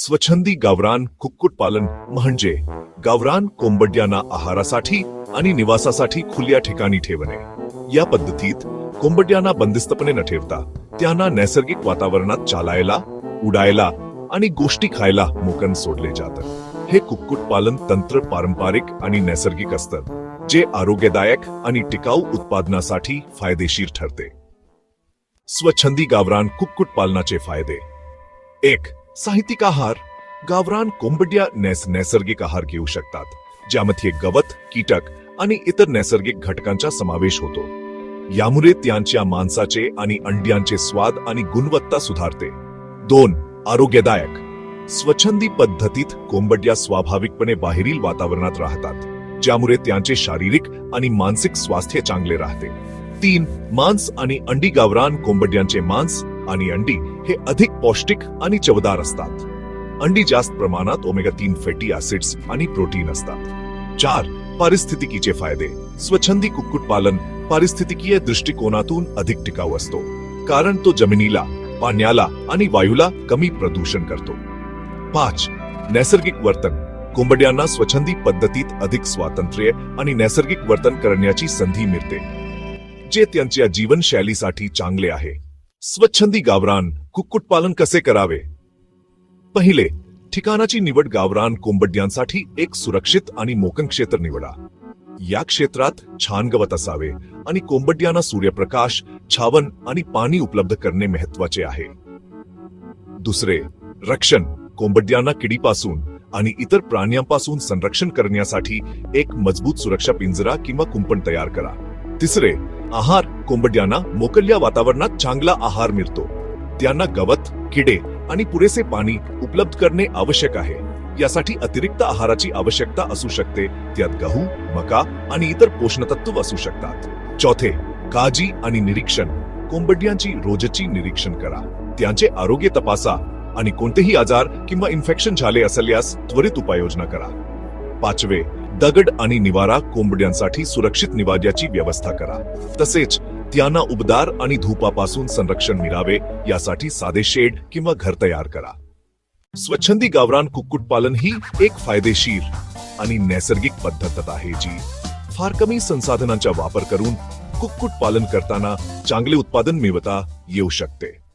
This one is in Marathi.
स्वच्छंदी गावरान कुक्कुटपालन म्हणजे गावरान कोंबड्यांना आहारासाठी आणि निवासासाठी खुल्या ठिकाणी ठेवणे. या पद्धतीत कोंबड्यांना बंदिस्तपणे न ठेवता त्यांना नैसर्गिक वातावरणात चालायला उडायला आणि गोष्टी खायला मोकन सोडले जातं. हे कुक्कुटपालन तंत्र पारंपरिक आणि नैसर्गिक असतं जे आरोग्यदायक आणि टिकाऊ उत्पादनासाठी फायदेशीर ठरते. स्वच्छंदी गावरान कुक्कुटपालनाचे फायदे. एक साहित्यिक आहार गावरान कोंबड्या नैस नैसर्गिक आहार घेऊ शकतात ज्यामध्ये गवत कीटक आणि इतर नैसर्गिक घटकांचा समावेश होतो. यामुळे त्यांच्या मांसाचे आणि अंड्यांचे स्वाद आणि गुणवत्ता सुधारते. दोन आरोग्यदायक. स्वच्छंदी पद्धतीत कोंबड्या स्वाभाविकपणे बाहेरील वातावरणात राहतात ज्यामुळे त्यांचे शारीरिक आणि मानसिक स्वास्थ्य चांगले राहते. तीन मांस आणि अंडी गावरान कोंबड्यांचे मांस आणि अंडी हे अधिक पौष्टिक आणि चवदार असतात. अंडी जास्त प्रमाणात ओमेगा तीन फॅटी ऍसिड्स आणि प्रोटीन असतात. चार पारिस्थितिकीचे फायदे. स्वच्छंदी कुक्कुटपालन पारिस्थितिकीय दृष्टिकोनातून अधिक टिकाऊ असतो. कारण तो जमिनीला पाण्याला आणि वायूला कमी प्रदूषण करतो. पाच नैसर्गिक वर्तन. कोंबड्यांना स्वच्छंदी पद्धतीत अधिक स्वातंत्र्य आणि नैसर्गिक वर्तन करण्याची संधी मिळते. जे त्यांच्या जीवनशैलीसाठी चांगले आहे. स्वच्छंदी गावरान कुक्कुटपालन कसे करावे? पहिले ठिकाणाची निवड गावरान कोंबड्यांसाठी एक सुरक्षित आणि मोकन क्षेत्र निवडा. या क्षेत्रात छान गवत असावे आणि कोंबड्यांना सूर्यप्रकाश छावन आणि पाणी उपलब्ध करणे महत्त्वाचे आहे. दुसरे रक्षण कोंबड्यांना किडीपासून आणि इतर प्राण्यांपासून संरक्षण करण्यासाठी एक मजबूत सुरक्षा पिंजरा किंवा कुंपण तयार करा. तिसरे आहार कोंबड्यांना मोकल्या वातावरणात चांगला आहार मिळतो. त्यांना गवत किडे आणि पुरेसे पाणी उपलब्ध करणे आवश्यक आहे. यासाठी अतिरिक्त आहाराची आवश्यकता असू शकते. त्यात गहू मका आणि इतर पोषणतत्व असू शकतात. चौथे काळजी आणि निरीक्षण. कोंबड्यांची रोजची निरीक्षण करा. त्यांचे आरोग्य तपासा आणि कोणतेही आजार किंवा इन्फेक्शन झाले असल्यास त्वरित उपाययोजना करा. पाचवे दगड आणि निवारा कोंबड्यांसाठी सुरक्षित निवाऱ्याची व्यवस्था करा. तसेच त्यांना उबदार आणि धुपापासून संरक्षण मिळावे यासाठी साधे शेड किंवा घर तयार करा. स्वच्छंदी गावरान कुक्कुटपालन ही एक फायदेशीर आणि नैसर्गिक पद्धत आहे जी फार कमी संसाधनांचा वापर करून कुक्कुटपालन करताना चांगले उत्पादन मिळवता येऊ शकते.